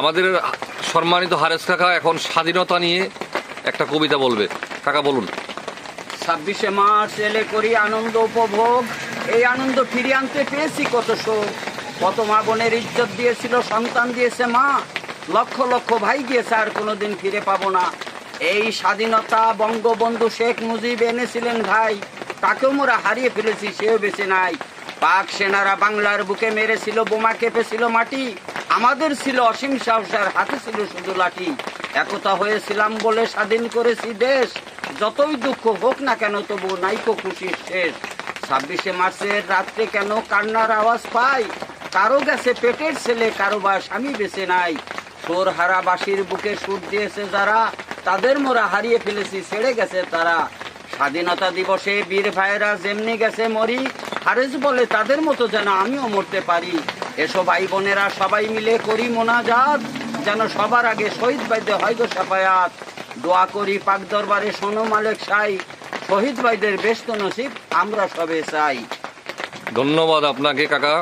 আমাদের সম্মানিত হারেস কাকা এখন স্বাধীনতা নিয়ে একটা কবিতা বলবে। কাকা, বলুন। ছাব্বিশে মার্চ এলে করি আনন্দ উপভোগ। এই আনন্দ ফিরিয়ে আনতে পেয়েছি কত শোক। কত মা বোনের ইজ্জত দিয়েছিল, সন্তান দিয়েছে মা। লক্ষ লক্ষ ভাই গিয়েছে আর কোনোদিন ফিরে পাবো না। এই স্বাধীনতা বঙ্গবন্ধু শেখ মুজিব এনেছিলেন ভাই। তাকেও মোরা হারিয়ে ফেলেছি, সেও বেঁচে নাই। পাক সেনারা বাংলার বুকে মেরেছিল, বোমা কেঁপেছিল মাটি। আমাদের ছিল অসীম সাহস আর হাতে ছিল শুধু লাঠি। একতা হয়েছিলাম বলে স্বাধীন করেছি দেশ। যতই দুঃখ হোক না কেন তবু নাইকো খুশির শেষ। ছাব্বিশে মার্চের রাত্রে কেন কান্নার আওয়াজ পাই? কারও গেছে পেটের ছেলে, কারও বা স্বামী বেঁচে নাই। সোর হারা বাসির বুকে সুর দিয়েছে যারা, তাদের মোরা হারিয়ে ফেলেছি, ছেড়ে গেছে তারা। স্বাধীনতা দিবসে বীর ভাইয়েরা যেমনি গেছে মরি হারেস বলে তাদের মতো যেন আমিও মরতে পারি। এসব ভাই বোনেরা, সবাই মিলে করি মোনাজাত, যেন সবার আগে শহীদ বাইদে হয় গো সাফায়াত। দোয়া করি পাক দরবারে সোনো মালেক সাই, শহীদ ভাইদের ব্যস্ত নসিব, আমরা সবে চাই ধন্যবাদ আপনাকে, কাকা।